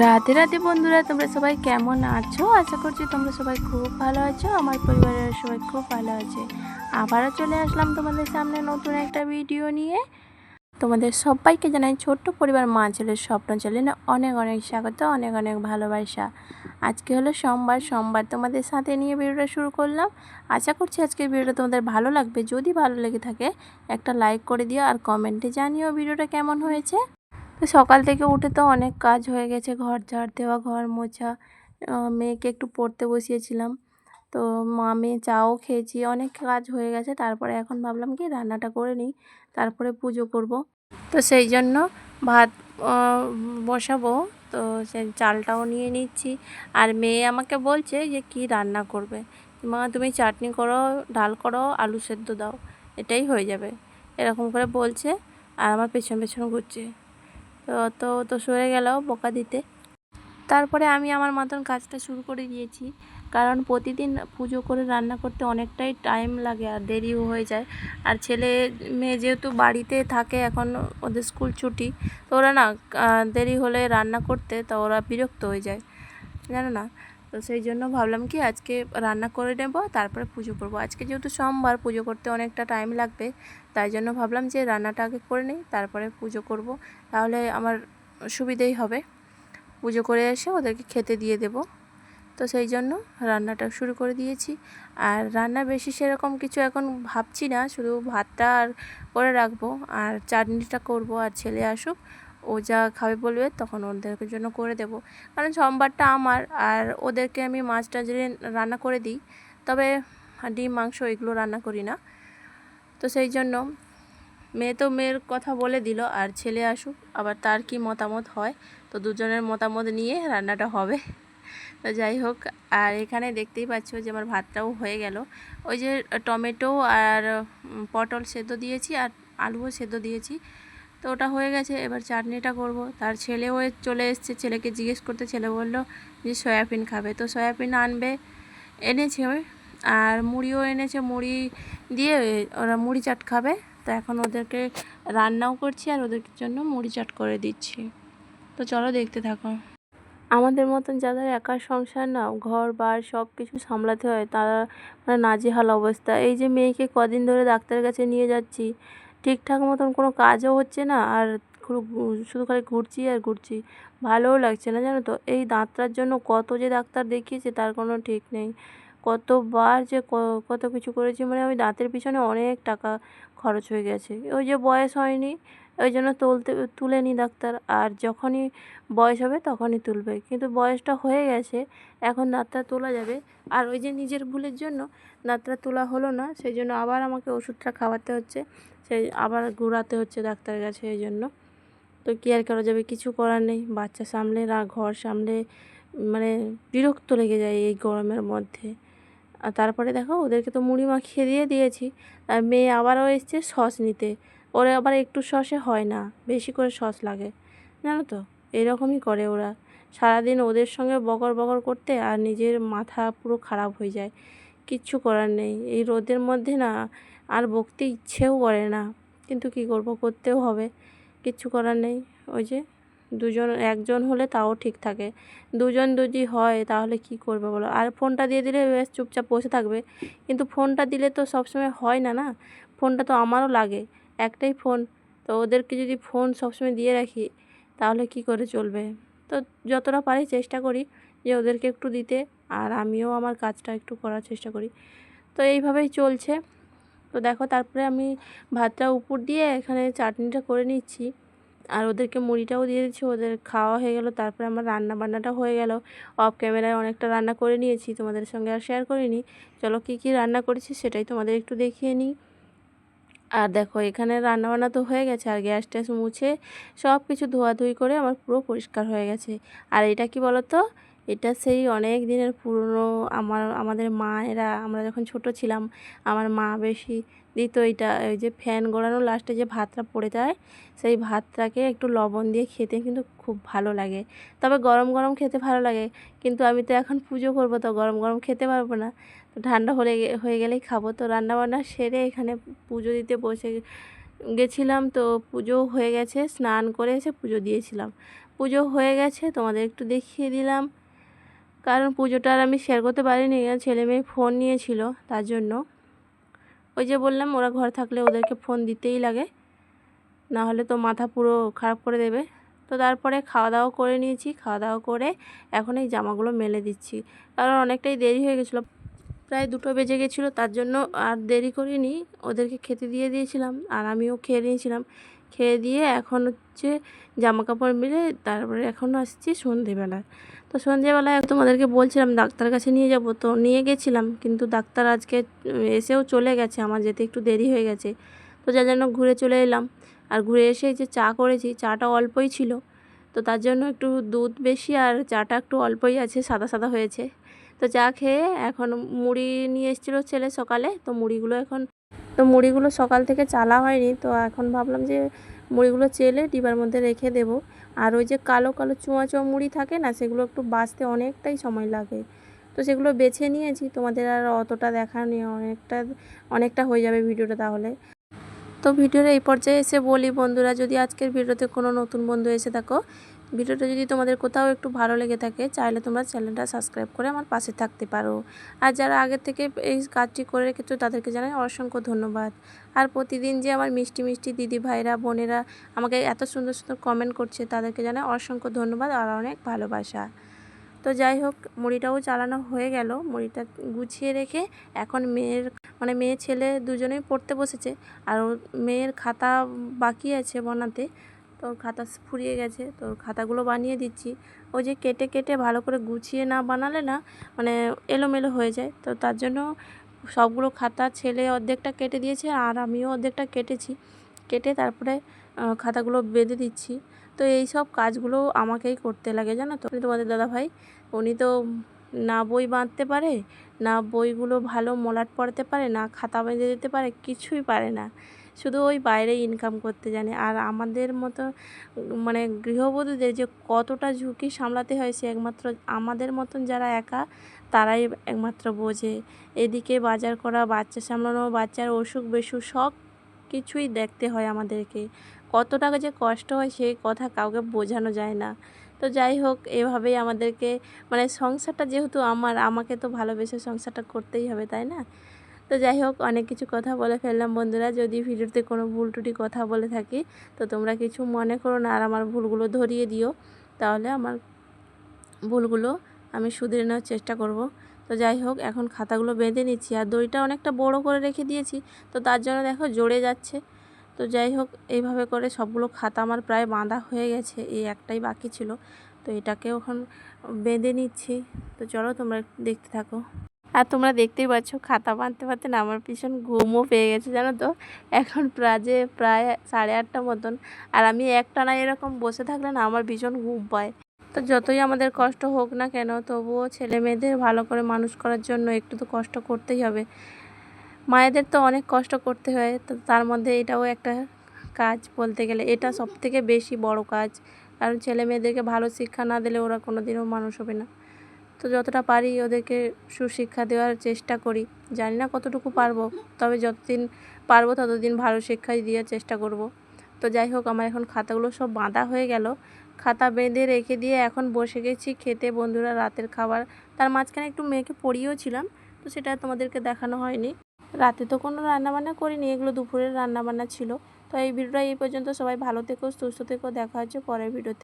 রাধে রাধে বন্ধুরা, তোমরা সবাই কেমন আছো? আশা করছি তোমরা সবাই খুব ভালো আছো, আমার পরিবারের সবাই খুব ভালো আছে। আবারও চলে আসলাম তোমাদের সামনে নতুন একটা ভিডিও নিয়ে। তোমাদের সবাইকে জানাই ছোট্ট পরিবার মা ছেলের স্বপ্ন চ্যানেলে অনেক অনেক স্বাগত, অনেক অনেক ভালোবাসা। আজকে হলো সোমবার সোমবার তোমাদের সাথে নিয়ে ভিডিওটা শুরু করলাম। আশা করছি আজকের ভিডিওটা তোমাদের ভালো লাগবে। যদি ভালো লেগে থাকে, একটা লাইক করে দিও আর কমেন্টে জানিও ভিডিওটা কেমন হয়েছে। সকাল থেকে উঠে তো অনেক কাজ হয়ে গেছে, ঘর ঝাড় দেওয়া, ঘর মোছা। মেয়েকে একটু পড়তে বসিয়েছিলাম। তো মা, মেয়ে চাও খেয়েছি, অনেক কাজ হয়ে গেছে। তারপরে এখন ভাবলাম কি রান্নাটা করে নিই, তারপরে পুজো করব। তো সেই জন্য ভাত বসাবো। তো সেই চালটাও নিয়ে নিচ্ছি। আর মেয়ে আমাকে বলছে যে কি রান্না করবে? মা, তুমি চাটনি করো, ডাল করো, আলু সেদ্ধ দাও। এটাই হয়ে যাবে। এরকম করে বলছে আর আমার পেছন পেছন ঘুরছে। তো তো সরে গেল বকা দিতে। তারপরে আমি আমার মতন কাজটা শুরু করে দিয়েছি। কারণ প্রতিদিন পুজো করে রান্না করতে অনেকটাই টাইম লাগে আর দেরিও হয়ে যায়। আর ছেলে মেয়ে যেহেতু বাড়িতে থাকে, এখন ওদের স্কুল ছুটি, তো ওরা না দেরি হলে রান্না করতে, তো ওরা বিরক্ত হয়ে যায়। জানো না? তো সেই জন্য ভাবলাম কি আজকে রান্না করে নেব, তারপরে পুজো করব। আজকে যেহেতু সোমবার, পুজো করতে অনেকটা টাইম লাগবে, তাই জন্য ভাবলাম যে রান্নাটা আগে করে নিই, তারপরে পুজো করব। তাহলে আমার সুবিধেই হবে। পুজো করে এসে ওদেরকে খেতে দিয়ে দেব। তো সেই জন্য রান্নাটা শুরু করে দিয়েছি। আর রান্না বেশি সেরকম কিছু এখন ভাবছি না, শুধু ভাতটা আর করে রাখব, আর চাটনিটা করব, আর ছেলে আসুক ও যা খাবে বলবে তখন ওদেরকে জন্য করে দেব। কারণ সোমবারটা আমার আর ওদেরকে আমি মাছ টাছ রে- রান্না করে দিই, তবে ডিম, মাংস এগুলো রান্না করি না। তো সেই জন্য মেয়ে তো মেয়ের কথা বলে দিল, আর ছেলে আসুক, আবার তার কি মতামত হয়, তো দুজনের মতামত নিয়ে রান্নাটা হবে। তো যাই হোক, আর এখানে দেখতেই পাচ্ছ যে আমার ভাতটাও হয়ে গেল। ওই যে টমেটো আর পটল সেদ্ধ দিয়েছি আর আলুও সেদ্ধ দিয়েছি। তো ওটা হয়ে গেছে, এবার চাটনিটা করব। তার ছেলেও চলে এসছে, ছেলেকে জিজ্ঞেস করতে ছেলে বলল যে সয়াবিন খাবে। তো সয়াবিন আনবে, এনেছে আর মুড়িও এনেছে, মুড়ি দিয়ে ওরা মুড়ি চাট খাবে। তো এখন ওদেরকে রান্নাও করছি আর ওদের জন্য মুড়ি চাট করে দিচ্ছি। তো চলো দেখতে থাকো। আমাদের মতন যাদের একার সংসার না, ঘর বার সব কিছু সামলাতে হয়, তারা মানে নাজেহাল অবস্থা। এই যে মেয়েকে কদিন ধরে ডাক্তারের কাছে নিয়ে যাচ্ছি ঠিকঠাক মতন কোনো কাজও হচ্ছে না আর শুধু খালি ঘুরছি আর ঘুরছি। ভালোও লাগছে না জানো তো? এই দাঁতটার জন্য কত যে ডাক্তার দেখিয়েছে তার কোনো ঠিক নেই। কতবার যে কত কিছু করেছি মানে ওই দাঁতের পিছনে অনেক টাকা খরচ হয়ে গেছে। ওই যে বয়স হয়নি, ওই জন্য তুলতে, তুলেনি ডাক্তার। আর যখনই বয়স হবে তখনই তুলবে। কিন্তু বয়সটা হয়ে গেছে, এখন দাঁতটা তোলা যাবে। আর ওই যে নিজের ভুলের জন্য দাঁতটা তোলা হলো না, সেই জন্য আবার আমাকে ওষুধটা খাওয়াতে হচ্ছে, সেই আবার ঘোরাতে হচ্ছে ডাক্তারের কাছে এই জন্য। তো কি আর করা যাবে? কিছু করার নেই। বাচ্চা সামলে না, ঘর সামলে মানে বিরক্ত লেগে যায় এই গরমের মধ্যে। আর তারপরে দেখো ওদেরকে তো মুড়ি মাখিয়ে দিয়ে দিয়েছি। আর মেয়ে আবারও এসছে সস নিতে। ওরা আবার একটু সসে হয় না, বেশি করে সস লাগে। জানো তো, এরকমই করে ওরা। সারাদিন ওদের সঙ্গে বকর বকর করতে আর নিজের মাথা পুরো খারাপ হয়ে যায়। কিচ্ছু করার নেই। এই রোদের মধ্যে না আর বকতে ইচ্ছেও করে না। কিন্তু কি করব, করতেও হবে। কিচ্ছু করার নেই। ওই যে দুজন, একজন হলে তাও ঠিক থাকে। দুজন যদি হয়, তাহলে কি করবে বলো? আর ফোনটা দিয়ে দিলে বেশ চুপচাপ বসে থাকবে। কিন্তু ফোনটা দিলে তো সবসময় হয় না না? ফোনটা তো আমারও লাগে, একটাই ফোন। তো ওদেরকে যদি ফোন সবসময় দিয়ে রাখি, তাহলে কি করে চলবে? তো যতটা পারি চেষ্টা করি যে ওদেরকে একটু দিতে, আর আমিও আমার কাজটা একটু করার চেষ্টা করি। তো এইভাবেই চলছে। তো দেখো, তারপরে আমি ভাতটা উপর দিয়ে এখানে চাটনিটা করে নিচ্ছি। আর ওদেরকে মুড়িটাও দিয়ে দিচ্ছি, ওদের খাওয়া হয়ে গেল, তারপরে আমার রান্না বান্নাটা হয়ে গেল। অফ ক্যামেরায় অনেকটা রান্না করে নিয়েছি, তোমাদের সঙ্গে আর শেয়ার করিনি। চলো কী কী রান্না করেছি সেটাই তোমাদের একটু দেখিয়ে নিই। আর দেখো, এখানে রান্নাবান্না তো হয়ে গেছে, আর গ্যাস ট্যাস মুছে সব কিছু ধোয়াধুই করে আমার পুরো পরিষ্কার হয়ে গেছে। আর এটা কি বলো তো এটা সেই অনেক দিনের পুরনো আমার, আমাদের মায়েরা, আমরা যখন ছোট ছিলাম, আমার মা বেশি দিত এটা, ওই যে ফ্যান গড়ানো লাস্টে যে ভাতটা পড়ে যায়, সেই ভাতটাকে একটু লবণ দিয়ে খেতে কিন্তু খুব ভালো লাগে। তবে গরম গরম খেতে ভালো লাগে, কিন্তু আমি তো এখন পুজো করব, তো গরম গরম খেতে পারব না। তো ঠান্ডা হলে হয়ে গেলেই খাব। তো রান্নাবান্না সেরে এখানে পুজো দিতে বসে গেছিলাম, তো পুজো হয়ে গেছে, স্নান করে এসে পুজো দিয়েছিলাম। পুজো হয়ে গেছে, তোমাদের একটু দেখিয়ে দিলাম। কারণ পুজোটা আর আমি শেয়ার করতে পারিনি ছেলে মেয়ে ফোন নিয়েছিল, তার জন্য। ওই যে বললাম, ওরা ঘর থাকলে ওদেরকে ফোন দিতেই লাগে। না হলে তো মাথা পুরো খারাপ করে দেবে। তো তারপরে খাওয়া দাওয়া করে নিয়েছি, খাওয়া দাওয়া করে এখন এই জামাগুলো মেলে দিচ্ছি। কারণ অনেকটাই দেরি হয়ে গেছিল। প্রায় দুটো বেজে গেছিল, তার জন্য আর দেরি করিনি। ওদেরকে খেতে দিয়ে দিয়েছিলাম, আর আমিও খেয়ে নিয়েছিলাম। খেয়ে দিয়ে এখন হচ্ছে জামা কাপড় মিলে, তারপরে এখন আসছি সন্ধেবেলা তো সন্ধেবেলায় তোমাদেরকে বলছিলাম, ডাক্তার কাছে নিয়ে যাব। তো নিয়ে গেছিলাম, কিন্তু ডাক্তার আজকে এসেও চলে গেছে, আমার যেতে একটু দেরি হয়ে গেছে। তো যার জন্য ঘুরে চলে এলাম। আর ঘুরে এসে যে চা করেছি, চাটা অল্পই ছিল। তো তার জন্য একটু দুধ বেশি, আর চাটা একটু অল্পই আছে, সাদা সাদা হয়েছে। তো চা খেয়ে এখন মুড়ি নিয়ে এসেছিল ছেলে সকালে। তো মুড়িগুলো এখন, তো মুড়িগুলো সকাল থেকে চালা হয়নি। তো এখন ভাবলাম যে মুড়িগুলো চেলে ডিবার মধ্যে রেখে দেব। আর ওই যে কালো কালো চুঁয়া চুঁয়া মুড়ি থাকে না, সেগুলো একটু বাঁচতে অনেকটাই সময় লাগে। তো সেগুলো বেছে নিয়েছি, তোমাদের আর অতটা দেখা নেই, অনেকটা অনেকটা হয়ে যাবে ভিডিওটা তাহলে। তো ভিডিওর এই পর্যায়ে এসে বলি বন্ধুরা, যদি আজকের ভিডিওতে কোনো নতুন বন্ধু এসে থাকো ভিডিওটা যদি তোমাদের কোথাও একটু ভালো লেগে থাকে, চাইলে তোমরা চ্যানেলটা সাবস্ক্রাইব করে আমার পাশে থাকতে পারো। আর যারা আগের থেকে এই কাজটি করে রেখেছো, তাদেরকে জানাই অসংখ্য ধন্যবাদ। আর প্রতিদিন যে আমার মিষ্টি মিষ্টি দিদি ভাইরা, বোনেরা আমাকে এত সুন্দর সুন্দর কমেন্ট করছে, তাদেরকে জানাই অসংখ্য ধন্যবাদ আর অনেক ভালোবাসা। তো যাই হোক, মুড়িটাও চালানো হয়ে গেল। মুড়িটা গুছিয়ে রেখে এখন মেয়ের মানে মেয়ে ছেলে দুজনেই পড়তে বসেছে। আর মেয়ের খাতা বাকি আছে বানাতে। তো খাতা ফুরিয়ে গেছে তো খাতাগুলো বানিয়ে দিচ্ছি। ওই যে কেটে কেটে ভালো করে গুছিয়ে না বানালে না মানে এলোমেলো হয়ে যায়। তো তার জন্য সবগুলো খাতা ছেলে অর্ধেকটা কেটে দিয়েছে আর আমিও অর্ধেকটা কেটেছি। কেটে তারপরে খাতাগুলো বেঁধে দিচ্ছি। তো এই সব কাজগুলো আমাকেই করতে লাগে, জানো তো। তোমাদের দাদা ভাই উনি তো না বই বাঁধতে পারে, না বইগুলো ভালো মলাট পড়াতে পারে, না খাতা বেঁধে দিতে পারে, কিছুই পারে না। শুধু ওই বাইরে ইনকাম করতে জানে। আর আমাদের মতো মানে গৃহবধূদের যে কতটা ঝুঁকি সামলাতে হয় সে একমাত্র আমাদের মতন যারা একা, তারাই একমাত্র বোঝে। এদিকে বাজার করা, বাচ্চা সামলানো, বাচ্চার অসুখ বেসুখ সব কিছুই দেখতে হয় আমাদেরকে। কত টাকা যে কষ্ট হয় সেই কথা কাউকে বোঝানো যায় না। তো যাই হোক, এভাবেই আমাদেরকে মানে সংসারটা যেহেতু আমার, আমাকে তো ভালোবেসে সংসারটা করতেই হবে, তাই না? তো যাই হোক, অনেক কিছু কথা বলে ফেললাম বন্ধুরা। যদি ভিডিওতে কোনো ভুল টুটি কথা বলে থাকি, তো তোমরা কিছু মনে করো না, আর আমার ভুলগুলো ধরিয়ে দিও। তাহলে আমার ভুলগুলো আমি শুধরে নেওয়ার চেষ্টা করব। তো যাই হোক, এখন খাতাগুলো বেঁধে নিচ্ছি, আর দড়িটা অনেকটা বড় করে রেখে দিয়েছি। তো তার জন্য দেখো জড়ে যাচ্ছে। তো যাই হোক, এইভাবে করে সবগুলো খাতা আমার প্রায় বাঁধা হয়ে গেছে, এই একটাই বাকি ছিল। তো এটাকে এখন বেঁধে নিচ্ছি। তো চলো তোমরা দেখতে থাকো। আর তোমরা দেখতেই পাচ্ছ, খাতা বাঁধতে বাঁধতে না, আমার ভীষণ ঘুমও পেয়ে গেছে, জানো তো? এখন প্রাজে প্রায় সাড়ে আটটা মতন। আর আমি একটানা এরকম বসে থাকলে না, আমার ভীষণ ঘুম পায়। তো যতই আমাদের কষ্ট হোক না কেন, তবুও ছেলে মেয়েদের ভালো করে মানুষ করার জন্য একটু তো কষ্ট করতেই হবে। মায়েদের তো অনেক কষ্ট করতে হয়, তো তার মধ্যে এটাও একটা কাজ বলতে গেলে, এটা সব থেকে বেশি বড় কাজ। কারণ ছেলে মেয়েদেরকে ভালো শিক্ষা না দিলে ওরা কোনো দিনও মানুষ হবে না। তো যতটা পারি ওদেরকে সুশিক্ষা দেওয়ার চেষ্টা করি। জানি না কতটুকু পারব, তবে যতদিন পারব ততদিন ভালো শিক্ষাই দেওয়ার চেষ্টা করব। তো যাই হোক, আমার এখন খাতাগুলো সব বাঁধা হয়ে গেল। খাতা বেঁধে রেখে দিয়ে এখন বসে গেছি খেতে। বন্ধুরা রাতের খাবার, তার মাঝখানে একটু মেয়েকে পড়িয়েও ছিলাম, তো সেটা তোমাদেরকে দেখানো হয়নি। রাতে তো কোনো রান্নাবান্না করিনি, এগুলো দুপুরের রান্নাবান্না ছিল। তো এই ভিডিওটা এই পর্যন্ত। সবাই ভালো থেকো, সুস্থ থেকো, দেখা হচ্ছে পরের ভিডিওতে।